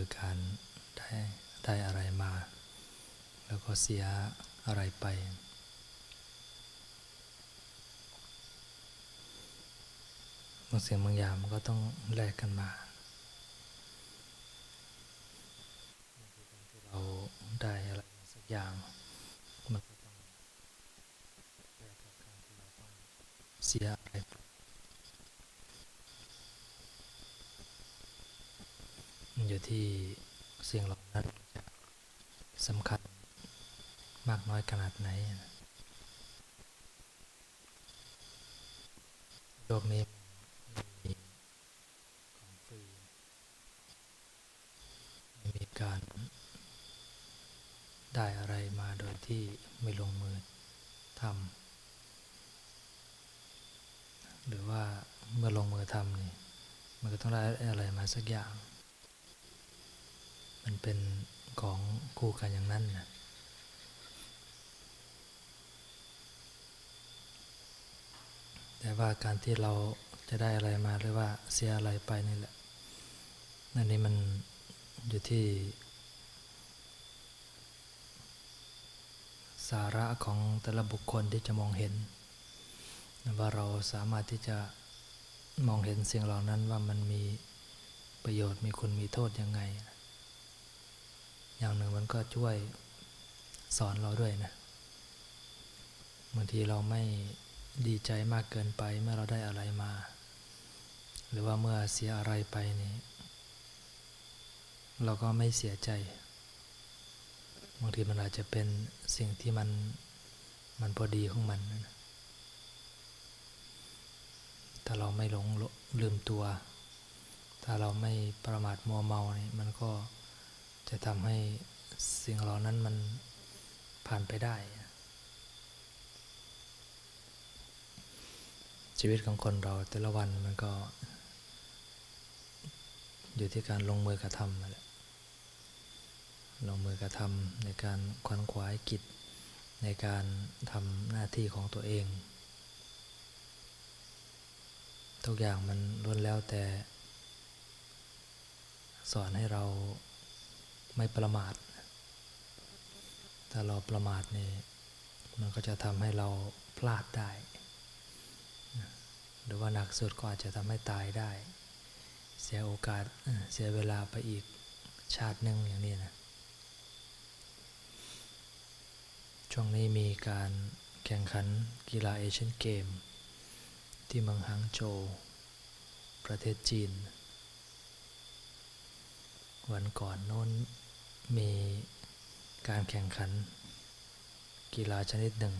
ก็คือการได้ได้อะไรมา แล้วก็เสียอะไรไป บางสิ่งบางอย่างมันก็ต้องแลกกันมาเราได้อะไรมาสักอย่างมันก็ต้องแลกกับการที่เราต้องเสียอะไรไปมันอยู่ ที่สิ่งเหล่านั้นจะสำคัญมากน้อยขนาดไหน โลกนี้มันไม่มีของฟรีไม่มีการได้อะไรมาโดยที่ไม่ลงมือทำหรือว่าเมื่อลงมือทำนี่มันก็ต้องได้อะไรมาสักอย่าง มันเป็นของคู่กันอย่างนั้นนะแต่ว่าการที่เราจะได้อะไรมาหรือว่าเสียอะไรไปนี่แหละนั่นนี่มันอยู่ที่ สาระของแต่ละบุคคลที่จะมองเห็น ว่าเราสามารถที่จะมองเห็นสิ่งเหล่านั้นว่ามันมีประโยชน์มีคุณมีโทษยังไง อย่างหนึ่งมันก็ช่วยสอนเราด้วยนะบางทีเราไม่ดีใจมากเกินไปเมื่อเราได้อะไรมา หรือว่าเมื่อเสียอะไรไปนี่เราก็ไม่เสียใจบางทีมันอาจจะเป็นสิ่งที่มันมันพอดีของมันนะถ้าเราไม่หลงลืมตัว ถ้าเราไม่ประมาทมัวเมาเนี่ยมันก็ จะทำให้สิ่งเหล่านั้นมันผ่านไปได้ ชีวิตของคนเราแต่ละวันมันก็ อยู่ที่การลงมือกระทำนั่นแหละลงมือกระทำในการขวนขวายกิจในการทำหน้าที่ของตัวเอง ทุกอย่างมันล้วนแล้วแต่ สอนให้เรา ไม่ประมาท ถ้าเราประมาทนี่มันก็จะทำให้เราพลาดได้ หรือว่าหนักสุดก็อาจจะทำให้ตายได้ เสียโอกาสเสียเวลาไปอีกชาตินึงอย่างนี้นะช่วงนี้มีการแข่งขันกีฬาเอเชียนเกม ที่เมืองฮังโจวประเทศจีน วันก่อนโน้น มีการแข่งขัน กีฬาชนิดหนึ่ง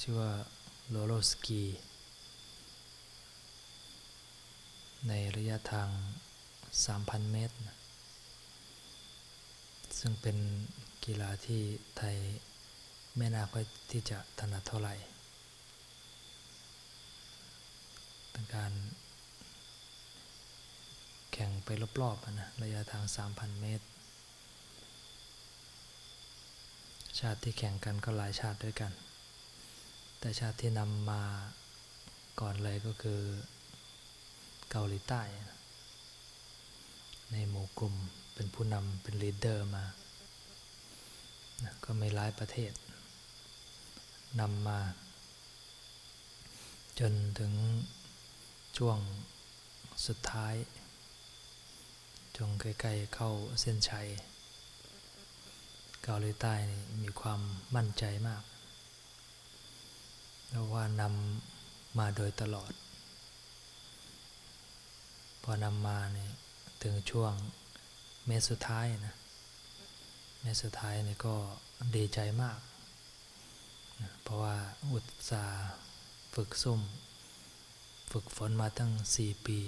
ชื่อว่าโลโลสกี ในระยะทาง 3,000 เมตร ซึ่งเป็นกีฬาที่ไทยไม่น่าค่อยที่จะถนัดเท่าไหร่เป็นการ แข่งไปรอบๆนะระยะทาง 3,000 เมตร ชาติที่แข่งกันก็หลายชาติด้วยกัน แต่ชาติที่นำมาก่อนเลยก็คือเกาหลีใต้ในหมู่กลุ่มเป็นผู้นำเป็นลีดเดอร์มาก็ไม่ร้ายประเทศนำมา จนถึงช่วงสุดท้าย จงใกล้ๆเข้าเส้นชัย เกาหลีใต้มีความมั่นใจมากเพราะว่านำมาโดยตลอด พอนำมาเนี่ยถึงช่วงเมตรสุดท้ายนะเมตรสุดท้ายนี่ก็ดีใจมากนะเพราะว่าอุตสาห์ฝึกซุ่ม ฝึกฝนมาตั้ง 4 ปี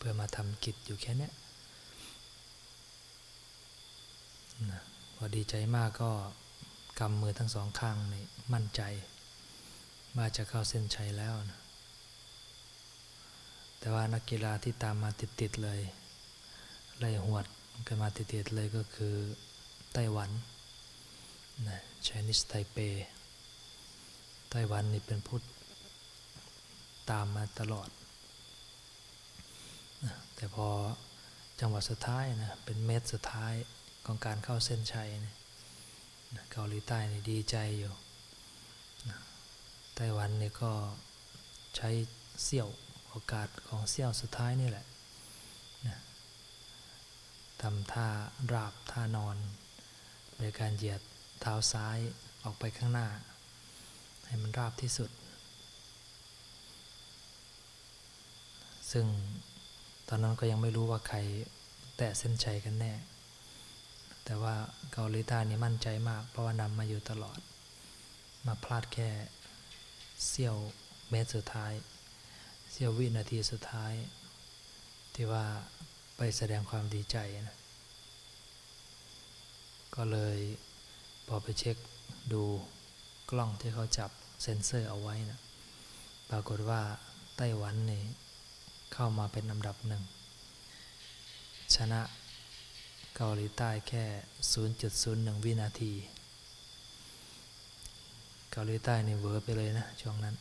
เพื่อมาทำกิจอยู่แค่นี้นะพอดีใจมากก็กำมือทั้งสองข้างนี่มั่นใจว่าจะเข้าเส้นชัยแล้วนะแต่ว่านักกีฬาที่ตามมาติดๆเลยไล่หวดกันมาติดๆเลยก็คือไต้หวันนะ Chinese Taipei ไต้หวันนี่เป็นผู้ตามมาตลอด แต่พอจังหวะสุดท้ายนะเป็นเม็ดสุดท้ายของการเข้าเส้นชัยนะนะเกาหลีใต้นี่ดีใจอยู่ไต้หวันนี่ก็ใช้เสี้ยวโอกาสของเสี้ยวสุดท้ายนี่แหละนะทำท่าราบท่านอนโดยการเหยียดเท้าซ้ายออกไปข้างหน้า ให้มันราบที่สุด ซึ่ง ตอนนั้นก็ยังไม่รู้ว่าใครแตะเส้นชัยกันแน่ แต่ว่าเกาหลีใต้นี่มั่นใจมาก เพราะว่านำมาอยู่ตลอด มาพลาดแค่เสี้ยวเมตรสุดท้าย เสี้ยววินาทีสุดท้าย ที่ว่าไปแสดงความดีใจนะ ก็เลยพอไปเช็คดูกล้องที่เขาจับเซ็นเซอร์เอาไว้นะ ปรากฏว่าไต้หวันนี่ เข้ามาเป็นอันดับหนึ่ง ชนะเกาหลีใต้แค่ 0.01 วินาที เกาหลีใต้นี่เวอร์ไปเลยนะ ช่วงนั้น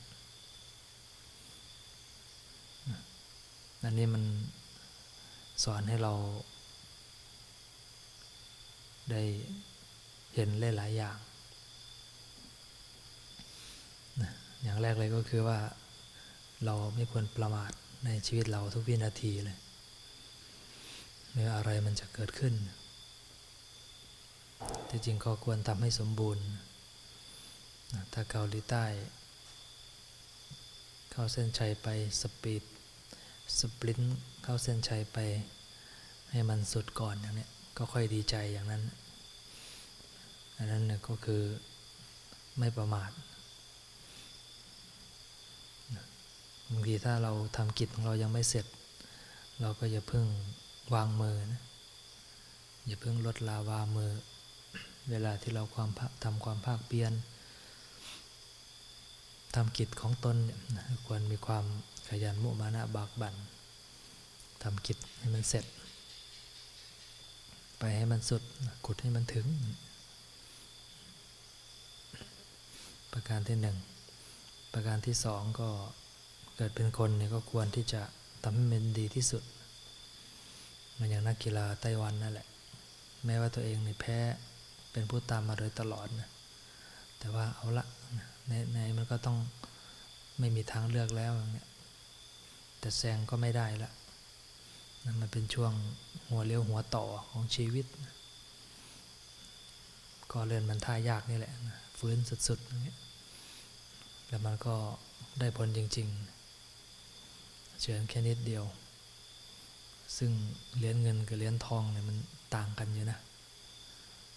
อันนี้มันสอนให้เรา ได้เห็นหลายๆอย่างอย่างแรกเลยก็คือว่าเราไม่ควรประมาท ในชีวิตเราทุกวินาทีเลยเมื่ออะไรมันจะเกิดขึ้นที่จริงก็ควรทำให้สมบูรณ์ ถ้าเกาหลีใต้ เข้าเส้นชัยไปสปีดสปริน์เข้าเส้นชัยไปให้มันสุดก่อนอย่างนี้ก็ค่อยดีใจอย่างนั้นอันนั้นก็คือไม่ประมาท บางทีถ้าเราทำกิจของเรายังไม่เสร็จ เราก็อย่าเพิ่งวางมือนะอย่าเพิ่งลดลาวามือ เวลาที่เราความทำความภาคเพียนทำกิจของตนควรมีความขยันมุมานะบากบัน่นทำกิจให้มันเสร็จ ไปให้มันสุดกุดให้มันถึง ประการที่หนึ่งประการที่สองก็ เกิดเป็นคนเนี่ยก็ควรที่จะทำให้มันดีที่สุดเหมือนอย่างนักกีฬาไต้หวันนั่นแหละ แม้ว่าตัวเองเนี่ยแพ้เป็นผู้ตามมาโดยตลอดนะแต่ว่าเอาละในในมันก็ต้องไม่มีทางเลือกแล้วอย่างเงี้ยแต่แซงก็ไม่ได้ละนั่นมันเป็นช่วงหัวเลี้ยวหัวต่อของชีวิต ก็เลื่อนมันท่ายากนี่แหละฟื้นสุดๆอย่างเงี้ยแล้วมันก็ได้ผลจริง ๆ เฉือนแค่นิดเดียว ซึ่งเหรียญเงินกับเหรียญทองเนี่ยมันต่างกันอยู่นะ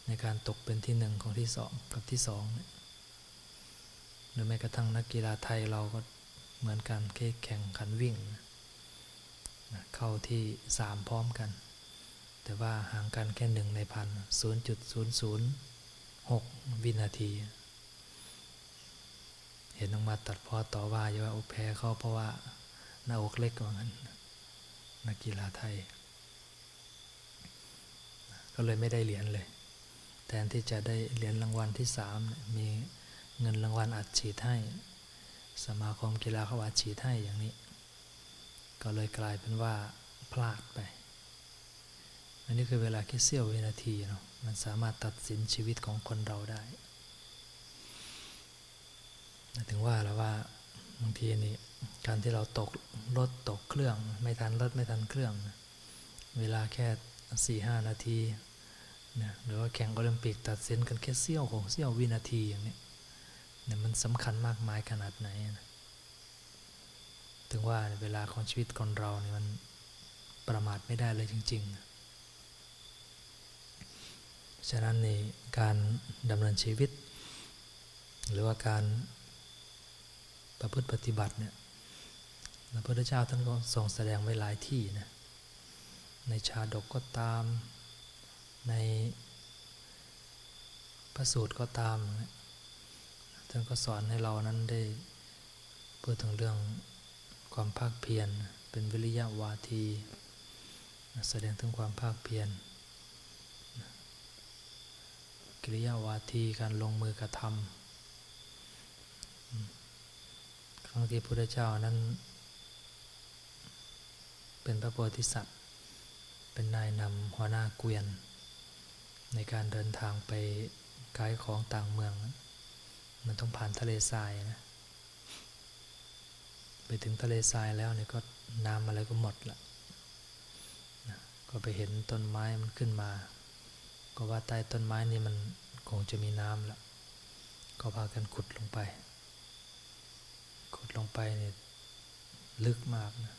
ในการตกเป็นที่หนึ่งของที่สองกับที่สองเนี่ยหรือแม้กระทั่งนักกีฬาไทยเราก็เหมือนกันแข่งขันวิ่งเข้าที่สามพร้อมกัน แต่ว่าห่างกันแค่หนึ่งในพันศูนย์จุดศูนย์ศูนย์หกวินาที เห็นออกมาตัดพอต่อว่าอยู่ว่าโอแพ้เขาเพราะว่า หน้าอกเล็กกว่างั้นนักกีฬาไทย ก็เลยไม่ได้เหรียญเลย แทนที่จะได้เหรียญรางวัลที่สามมีเงินรางวัลอัดฉีดให้ สมาคมกีฬาเขาอัดฉีดให้อย่างนี้ ก็เลยกลายเป็นว่าพลาดไป อันนี้คือเวลาแค่เสี้ยววินาทีเนาะมันสามารถตัดสินชีวิตของคนเราได้ ถึงว่าแล้วว่าบางทีนี่ การที่เราตกรถตกเครื่อง ไม่ทันรถไม่ทันเครื่อง เวลาแค่สี่ห้านาทีนะหรือว่าแข่งโอลิมปิกตัดสินกันแค่เสี้ยวของเสี้ยววินาทีอย่างนี้เนี่ยมันสำคัญมากมายขนาดไหนนะถึงว่าเวลาของชีวิตคนเราเนี่ยมันประมาทไม่ได้เลยจริงๆ ฉะนั้นในการดำเนินชีวิต หรือว่าการประพฤติปฏิบัติเนี่ย พระพุทธเจ้าท่านก็ทรงแสดงไว้หลายที่นะ ในชาดกก็ตาม ในพระสูตรก็ตาม ท่านก็สอนให้เรานั้นได้พูดถึงเรื่องความภาคเพียร เป็นวิริยะวาที แสดงถึงความภาคเพียร กิริยาวาทีการลงมือกระทำครั้งที่พระพุทธเจ้านั้น เป็นพระโพธิสัตว์ เป็นนายนำหัวหน้าเกวียน ในการเดินทางไปขายของต่างเมือง มันต้องผ่านทะเลทรายนะ ไปถึงทะเลทรายแล้วเนี่ยก็น้ำอะไรก็หมดละนะก็ไปเห็นต้นไม้มันขึ้นมา ก็ว่าใต้ต้นไม้นี่มันคงจะมีน้ำละก็พากันขุดลงไป ขุดลงไปเนี่ยลึกมากนะ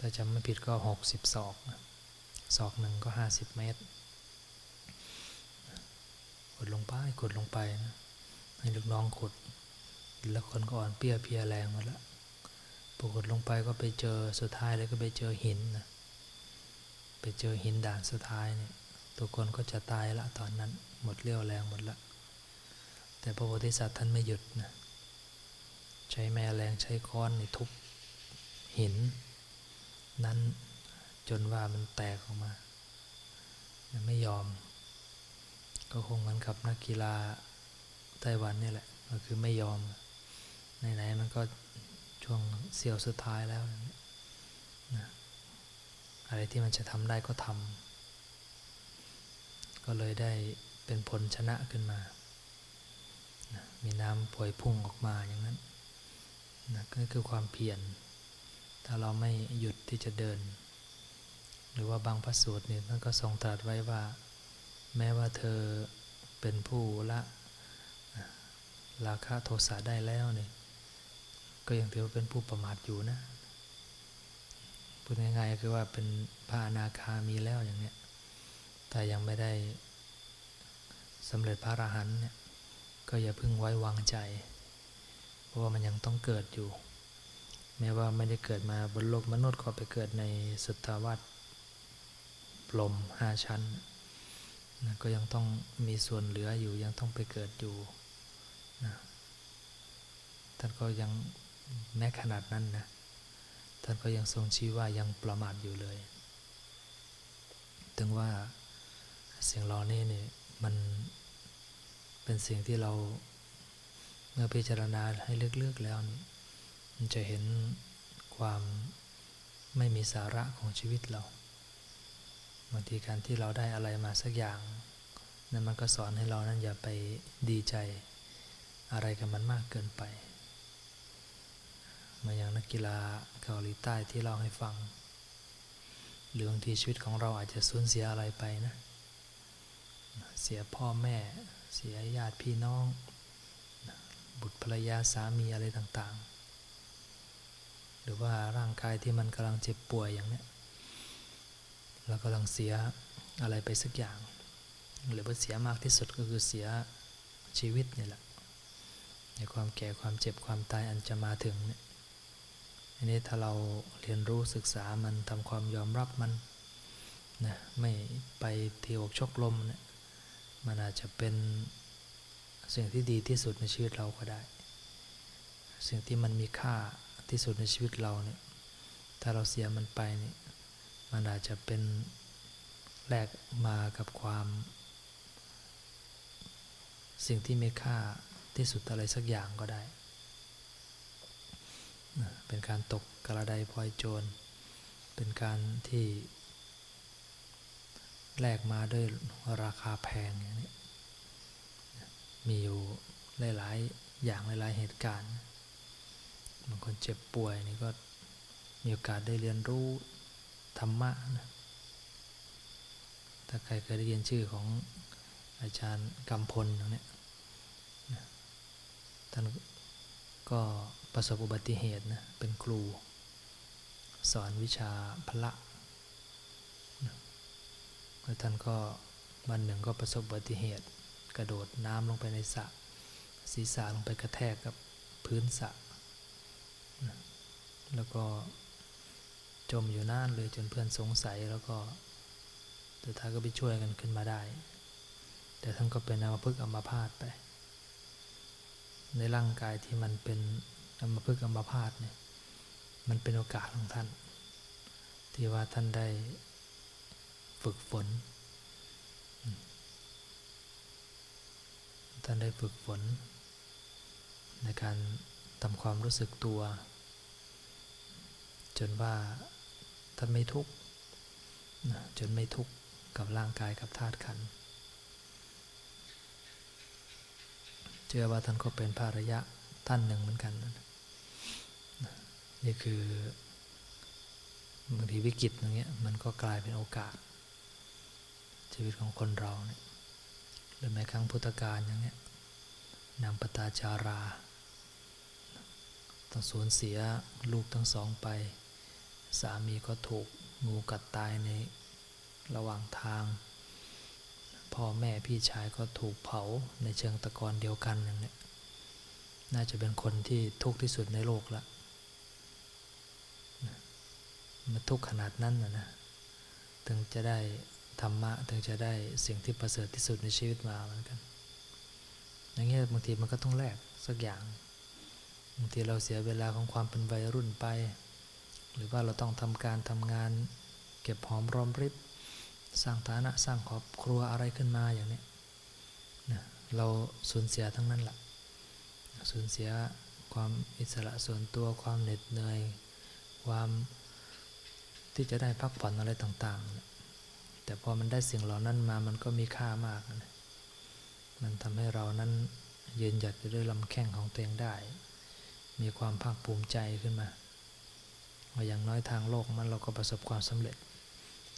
ถ้าจำไม่ผิดก็หกสิบศอกศอกหนึ่งก็ห้าสิบเมตรขุดลงไปขุดลงไปนะให้ลูกน้องขุด แล้วคนก็อ่อนเปี้ยเพียแรงหมาแล้วพอขุดลงไปก็ไปเจอสุดท้ายเลยก็ไปเจอหินนะไปเจอหินด่านสุดท้ายเนี่ยทุกคนก็จะตายละตอนนั้นหมดเรี่ยวแรงหมดละ แต่พระโพธิสัตว์ท่านไม่หยุดนะใช้แม่แรงใช้ค้อนในทุบหิน นั้น จนว่ามันแตกออกมา ไม่ยอม ก็คงเหมือนกับนักกีฬาไต้หวันนี่แหละ ก็คือไม่ยอมไหนๆมันก็ช่วงเสี้ยวสุดท้ายแล้วนะอะไรที่มันจะทำได้ก็ทำก็เลยได้เป็นผลชนะขึ้นมานะมีน้ำป่วยพุ่งออกมาอย่างนั้นนะก็คือความเพียร ถ้าเราไม่หยุดที่จะเดิน หรือว่าบางพระสูตรเนี่ยท่านก็ทรงตรัสไว้ว่า แม้ว่าเธอเป็นผู้ละราคะโทสะได้แล้วเนี่ยก็ยังถือว่าเป็นผู้ประมาทอยู่นะพูดง่ายๆคือว่าเป็นพระอนาคามีแล้วอย่างเนี้ยแต่ยังไม่ได้สำเร็จพระอรหันต์เนี่ยก็อย่าเพิ่งไว้วางใจ เพราะว่ามันยังต้องเกิดอยู่ แม้ว่าไม่ได้เกิดมาบนโลกมนุษย์ก็ไปเกิดในสุทธาวาสปลมห้าชั้นนะก็ยังต้องมีส่วนเหลืออยู่ยังต้องไปเกิดอยู่นะท่านก็ยังแม้ขนาดนั้นนะท่านก็ยังทรงชี้ว่ายังประมาทอยู่เลย ถึงว่าสิ่งเหล่านี้เนี่ยมันเป็นสิ่งที่เราเมื่อพิจารณาให้ลึกๆแล้วนี่ มันจะเห็นความไม่มีสาระของชีวิตเราบางทีการที่เราได้อะไรมาสักอย่างนั่นมันก็สอนให้เรานั้นอย่าไปดีใจอะไรกับมันมากเกินไปเหมาอย่างนักกีฬาเกาหลีใต้ที่เราให้ฟัง หรือบางทีชีวิตของเราอาจจะสูญเสียอะไรไปนะ เสียพ่อแม่ เสียญาติพี่น้อง บุตรภรรยาสามีอะไรต่างๆ รือว่าร่างกายที่มันกำลังเจ็บป่วยอย่างนี้เรากำลังเสียอะไรไปสักอย่าง หรือว่าเสียมากที่สุดก็คือเสียชีวิตนี่แหละในความแก่ความเจ็บความตายอันจะมาถึงเนี่ยอันนี้ถ้าเราเรียนรู้ศึกษามันทำความยอมรับมันนะไม่ไปเที่ยวชกลมเนะี่ยมันอาจจะเป็นสิ่งที่ดีที่สุดในชีวิตเราก็ได้ สิ่งที่มันมีค่า ที่สุดในชีวิตเราเนี่ย ถ้าเราเสียมันไปเนี่ย มันอาจจะเป็นแลกมากับความ สิ่งที่มีค่าที่สุดอะไรสักอย่างก็ได้ เป็นการตกกระไดพลอยโจร เป็นการที่แลกมาด้วยราคาแพงอย่างนี้มีอยู่หลาย ๆ อย่างหลาย ๆ เหตุการณ์ บางคนเจ็บป่วยนี่ก็มีโอกาสได้เรียนรู้ธรรมะนะถ้าใครเคยได้ยินชื่อของอาจารย์กำพลอย่างนี้ท่านก็ประสบอุบัติเหตุนะ เป็นครู สอนวิชาพละแล้วท่านก็วันหนึ่งก็ประสบอุบัติเหตุ กระโดดน้ำลงไปในสระศีรษะลงไปกระแทกกับพื้นสระ แล้วก็จมอยู่นานเลยจนเพื่อนสงสัยแล้วก็แต่ท้ายก็ไปช่วยกันขึ้นมาได้ แต่ท่านก็เป็นอัมพฤกษ์อัมพาตไป ในร่างกายที่มันเป็นอัมพฤกษ์อัมพาตเนี่ยมันเป็นโอกาสของท่าน ที่ว่าท่านได้ฝึกฝน ท่านได้ฝึกฝน ในการทำความรู้สึกตัว จนว่าท่านไม่ทุกข์จนไม่ทุกข์กับร่างกายกับธาตุขันธ์เชื่อว่าท่านก็เป็นพระริยะท่านหนึ่งเหมือนกันนะนี่คือบางทีวิกฤตอย่างเงี้ยมันก็กลายเป็นโอกาส ชีวิตของคนเราเนี่ยหรือแม้ครั้งพุทธกาลอย่างเงี้ยนางปตาจาราต้องสูญเสียลูกทั้งสองไป สามีก็ถูกงูกัดตายในระหว่างทาง พ่อแม่พี่ชายก็ถูกเผาในเชิงตะกอนเดียวกันอย่างนี้น่าจะเป็นคนที่ทุกข์ที่สุดในโลกละมันทุกข์ขนาดนั้นนะนะถึงจะได้ธรรมะถึงจะได้สิ่งที่ประเสริฐที่สุดในชีวิตมาเหมือนกัน อย่างเงี้ยบางทีมันก็ต้องแลกสักอย่างบางทีเราเสียเวลาของความเป็นวัยรุ่นไป หรือว่าเราต้องทำการทำงาน เก็บหอมรอมริบ สร้างฐานะสร้างครอบครัวอะไรขึ้นมาอย่างนี้นะเราสูญเสียทั้งนั้นแหละสูญเสียความอิสระส่วนตัวความเหน็ดเหนื่อย ความที่จะได้พักผ่อนอะไรต่างๆ แต่พอมันได้สิ่งเหล่านั้นมามันก็มีค่ามากนะมันทำให้เรานั้นยืนหยัดอยู่ด้วยลำแข้งของตัวเองได้ มีความภาคภูมิใจขึ้นมา ว่าอย่างน้อยทางโลกมันเราก็ประสบความสำเร็จ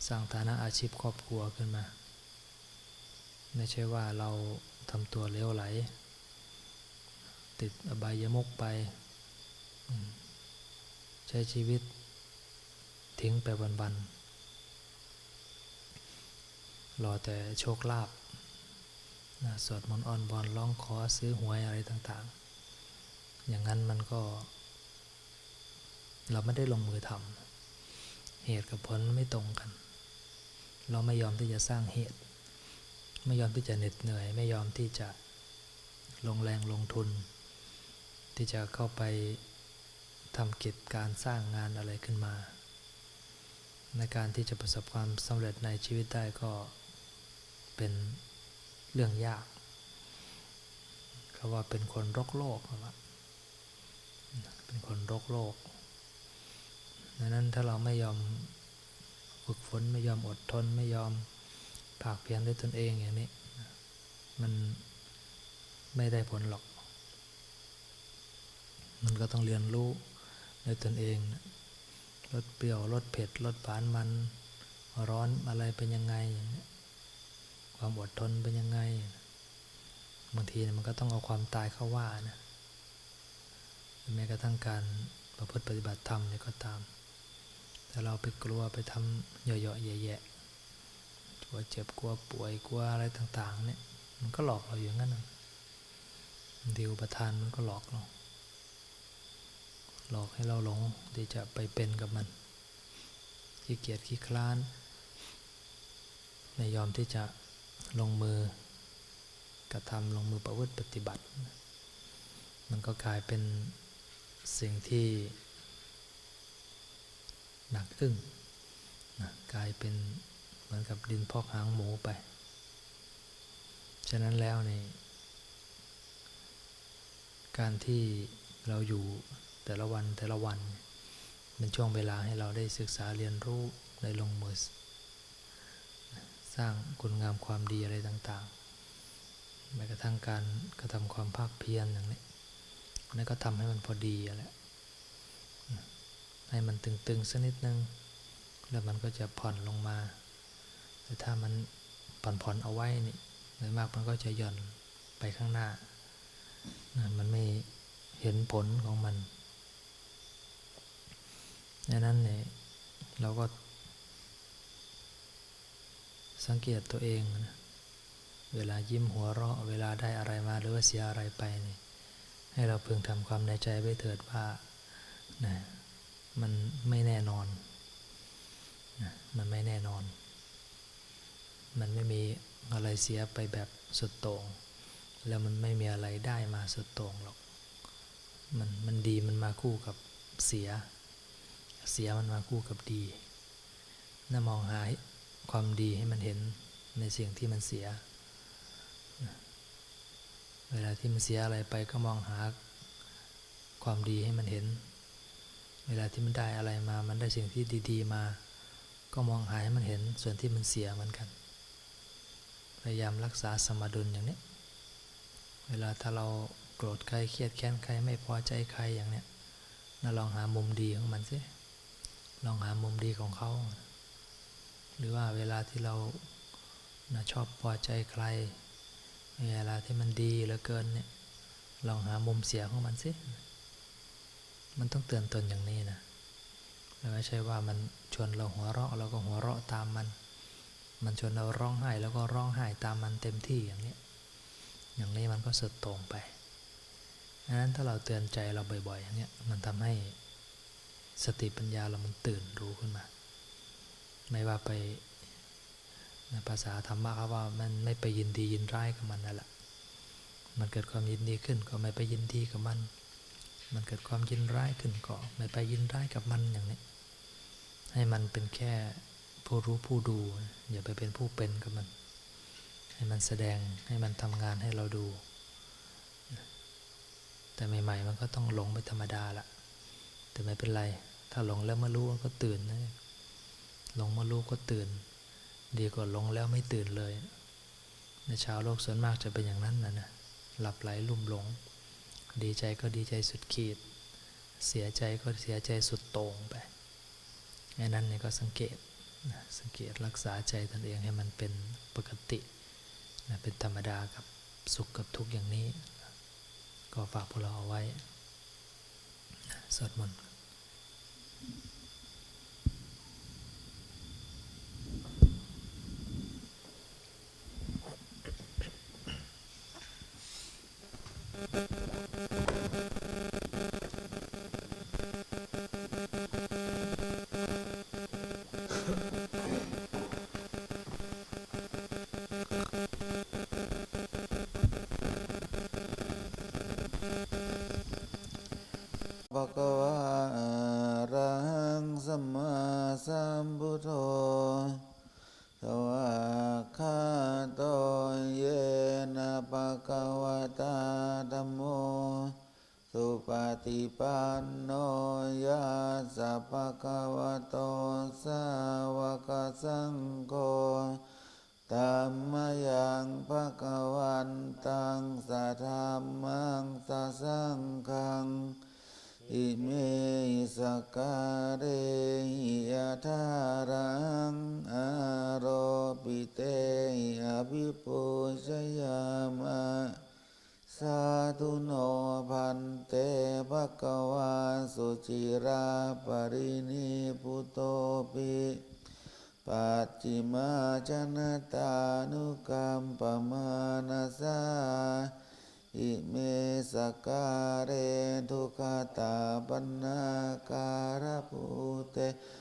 สร้างฐานะอาชีพครอบครัวขึ้นมา ไม่ใช่ว่าเราทำตัวเลี้ยวไหล ติดอบายมุกไป ใช้ชีวิตทิ้งไปวันๆรอแต่โชคลาภสวดมนต์อ่อนบอนร้องขอซื้อหวยอะไรต่างๆ อย่างนั้นมันก็ เราไม่ได้ลงมือทำเหตุกับผลไม่ตรงกัน เราไม่ยอมที่จะสร้างเหตุ ไม่ยอมที่จะเหน็ดเหนื่อย ไม่ยอมที่จะลงแรงลงทุน ที่จะเข้าไปทำกิจการสร้างงานอะไรขึ้นมา ในการที่จะประสบความสำเร็จในชีวิตได้ก็เป็นเรื่องยากเขาว่าเป็นคนรกโลกว่าเป็นคนรกโลก ดังนั้นถ้าเราไม่ยอมฝึกฝนไม่ยอมอดทนไม่ยอมภาคเพียรด้วยตนเองอย่างนี้ มันไม่ได้ผลหรอก มันก็ต้องเรียนรู้ด้วยตนเองลดเปรี้ยวลดเผ็ดลดหวานมัน ร้อนอะไรเป็นยังไงอย่างนี้ความอดทนเป็นยังไง บางทีมันก็ต้องเอาความตายเข้าว่านะแม้กระทั่งการประพฤติปฏิบัติธรรมเนี่ยก็ตาม แต่เราไปกลัวไปทำเยอะๆแย่ๆกลัวเจ็บกลัวป่วยกลัวอะไรต่างๆ เนี่ย มันก็หลอกเราอย่างนั้นดีอุปทานมันก็หลอกเราหลอกให้เราหลงที่จะไปเป็นกับมันขี้เกียจขี้คลานไม่ยอมที่จะลงมือกระทำลงมือประพฤติปฏิบัติ มันก็กลายเป็นสิ่งที่ หนักอึ้งนะกลายเป็นเหมือนกับดินพอกหางหมูไป ฉะนั้นแล้วในการที่เราอยู่แต่ละวันแต่ละวันเป็นช่วงเวลาให้เราได้ศึกษาเรียนรู้ได้ลงมือ สร้างคุณงามความดีอะไรต่างๆแม้กระทั่งการกระทำความภาคเพียรอย่างนี้นั่นก็ทำให้มันพอดีแหละ ให้มันตึงๆสักนิดนึง แล้วมันก็จะผ่อนลงมาแต่ถ้ามันผ่อนผ่อนเอาไว้นี่โดยมากมันก็จะหย่อนไปข้างหน้ามันไม่เห็นผลของมันดังนั้นเนี่ยเราก็ สังเกตตัวเองนะเวลายิ้มหัวเราะ เวลาได้อะไรมาหรือว่าเสียอะไรไปนี่ให้เราพึงทำความในใจไว้เถิดว่านะ มันไม่แน่นอน มันไม่แน่นอน มันไม่มีอะไรเสียไปแบบสุดโต่ง แล้วมันไม่มีอะไรได้มาสุดโต่งหรอก มันมันดีมันมาคู่กับเสีย เสียมันมาคู่กับดีน่ามองหาความดีให้มันเห็นในสิ่งที่มันเสีย เวลาที่มันเสียอะไรไปก็มองหาความดีให้มันเห็น เวลาที่มันได้อะไรมา มันได้สิ่งที่ดี ๆ มา ก็มองหาให้มันเห็นส่วนที่มันเสียเหมือนกัน พยายามรักษาสมดุลอย่างนี้ เวลาถ้าเราโกรธใครเครียดแค้นใครไม่พอใจใครอย่างเนี้ยน่าลองหามุมดีของมันสิ ลองหามุมดีของเขา หรือว่าเวลาที่เราชอบพอใจใคร เวลาที่มันดีเหลือเกินเนี่ย ลองหามุมเสียของมันสิ มันต้องเตือนตนอย่างนี้นะไม่ใช่ว่ามันชวนเราหัวเราะเราก็หัวเราะตามมัน มันชวนเราร้องไห้แล้วก็ร้องไห้ตามมันเต็มที่อย่างนี้อย่างนี้มันก็สุดต่งไปดังนั้นถ้าเราเตือนใจเราบ่อยๆอย่างนี้มันทำให้สติปัญญาเรามันตื่นรู้ขึ้นมา ไม่ว่าไปในภาษาธรรมะเขาว่ามันไม่ไปยินดียินร้ายกับมันนั่นแหละมันเกิดความยินดีขึ้นก็ไม่ไปยินดีกับมัน มันเกิดความยินร้ายขึ้นก็ไม่ไปยินร้ายกับมันอย่างนี้ ให้มันเป็นแค่ผู้รู้ผู้ดู อย่าไปเป็นผู้เป็นกับมัน ให้มันแสดงให้มันทำงานให้เราดู แต่ใหม่ๆมันก็ต้องหลงไปธรรมดาละแต่ไม่เป็นไร ถ้าหลงแล้วมารู้ก็ตื่นนะหลงมารู้ก็ตื่น ดีกว่าหลงแล้วไม่ตื่นเลยในชาวโลกส่วนมากจะเป็นอย่างนั้นนะนะหลับไหลลุ่มหลง ดีใจก็ดีใจสุดขีด เสียใจก็เสียใจสุดโต่งไปไอ้นั้นเนี่ยก็สังเกตสังเกตรักษาใจตนเองให้มันเป็นปกติ เป็นธรรมดากับสุขกับทุกข์อย่างนี้ ก็ฝากพวกเราเอาไว้สวดมนต์ สัพพะคะวะโตสาวกสังโฆธัมมยังภะคะวันตังสัทธัมมังสัสังฆัง อิเมสการเรหิยะทารังอารปิเตอภิปุชยามะาธุโนพันเตภะคะวาสุจิราปรินิพุโตปิปัจจิมาชนะตานุกรรมปมานาสาอิเมสการเรทุกขตาปนาการภูเต